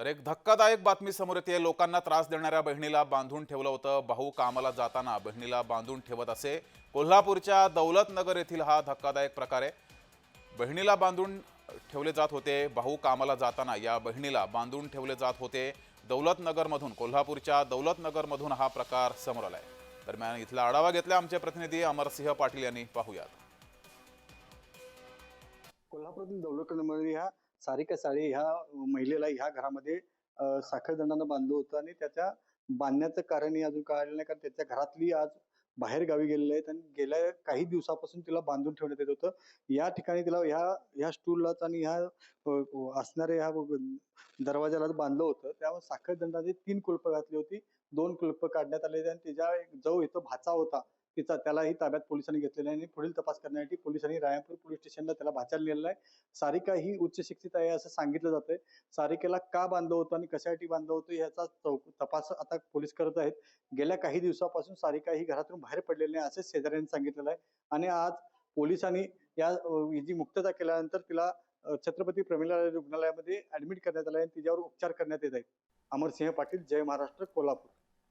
तर एक धक्कादायक बातमी समोर येते. लोकांना त्रास देणाऱ्या बहिणीला बांधून ठेवलं होतं. भाऊ कामाला जाताना बहिणीला बांधून ठेवत असे. कोल्हापूरच्या दौलतनगर येथील हा धक्कादायक प्रकार आहे बहिणीला बांधून ठेवले जात होते. भाऊ कामाला जाताना या बहिणीला बांधून ठेवले जात होते. दौलतनगरमधून कोल्हापूरच्या दौलतनगरमधून हा प्रकार समोर आलाय. दरम्यान इथला आढावा घेतला आमचे प्रतिनिधी अमरसिंह पाटील यांनी. पाहूयात. कोल्हापुरातील दौलतनगर ह्या सारिका साळी ह्या महिलेला ह्या घरामध्ये अं, साखरदंडानं बांधलं होतं आणि त्याच्या बांधण्याचं कारणही अजून कळालं नाही कारण त्याच्या घरातली आज बाहेर गावी गेलेले आहेत आणि गेल्या काही दिवसापासून तिला बांधून ठेवण्यात येत होतं. या ठिकाणी तिला ह्या ह्या स्टूललाच आणि ह्या असणाऱ्या ह्या दरवाजालाच बांधलं होतं. त्यामुळे साखरदंडाने तीन कुलप घातली होती. दोन कुलप काढण्यात आले आणि तिच्या एक जो इथं भाचा होता. तिचा त्यालाही ताब्यात पोलिसांनी घेतलेला आहे आणि पुढील तपास करण्यासाठी पोलिसांनी रायपूर पोलीस स्टेशनला त्याला भाच्याला नेलेला आहे. सारिका ही उच्च शिक्षित आहे असं सांगितलं जातंय. सारिकेला का बांधलं होतं आणि कशासाठी बांधलं होतं याचा चौक तपास आता पोलीस करत आहेत. गेल्या काही दिवसापासून सारिका ही घरातून बाहेर पडलेली नाही असं शेजाऱ्यांनी सांगितलेलं आहे. आणि आज पोलिसांनी या हिची मुक्तता केल्यानंतर तिला छत्रपती प्रमिला रुग्णालयामध्ये ऍडमिट करण्यात आलं आहे आणि तिच्यावर उपचार करण्यात येत आहेत. अमरसिंह पाटील जय महाराष्ट्र कोल्हापूर.